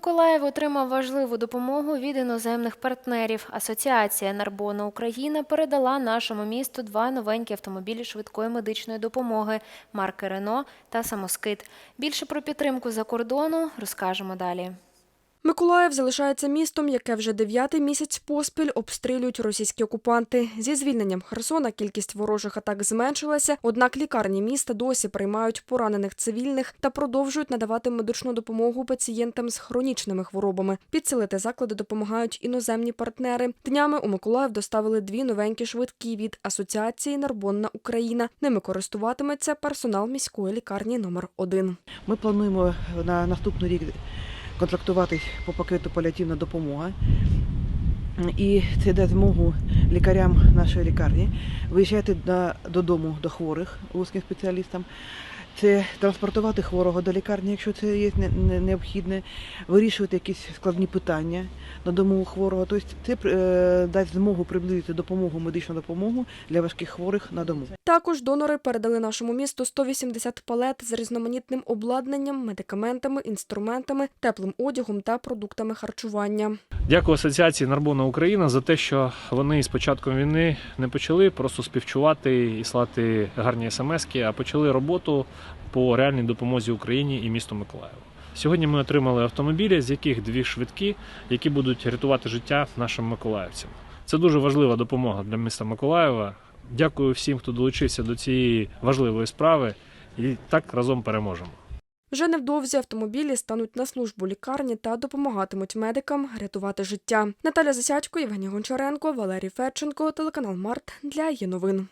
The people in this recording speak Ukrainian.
Миколаїв отримав важливу допомогу від іноземних партнерів. Асоціація Нарбона Україна передала нашому місту два новенькі автомобілі швидкої медичної допомоги марки Рено та Самоскит. Більше про підтримку за кордону розкажемо далі. Миколаїв залишається містом, яке вже дев'ятий місяць поспіль обстрілюють російські окупанти. Зі звільненням Херсона кількість ворожих атак зменшилася, однак лікарні міста досі приймають поранених цивільних та продовжують надавати медичну допомогу пацієнтам з хронічними хворобами. Підсилити заклади допомагають іноземні партнери. Днями у Миколаїв доставили дві новенькі швидкі від Асоціації Нарбонна Україна. Ними користуватиметься персонал міської лікарні номер 1 Ми плануємо на наступний рік контрактуватись по пакету паліативна допомога. І це дасть змогу лікарям нашої лікарні виїжджати на, додому до хворих вузьким спеціалістам. Це транспортувати хворого до лікарні, якщо це є не- не- необхідне, вирішувати якісь складні питання на дому у хворого. Тобто це е, дасть змогу приблизити допомогу, медичну допомогу для важких хворих на дому. Також донори передали нашому місту 180 палет з різноманітним обладнанням, медикаментами, інструментами, теплим одягом та продуктами харчування. Дякую Асоціації Нарбона Україна за те, що вони з початком війни не почали просто співчувати і слати гарні смски, а почали роботу по реальній допомозі Україні і місту Миколаєву. Сьогодні ми отримали автомобілі, з яких дві швидкі, які будуть рятувати життя нашим миколаївцям. Це дуже важлива допомога для міста Миколаєва. Дякую всім, хто долучився до цієї важливої справи, і так разом переможемо. Вже невдовзі автомобілі стануть на службу лікарні та допомагатимуть медикам рятувати життя. Наталя Засядько, Євгеній Гончаренко, Валерій Федченко, телеканал Март для є новин.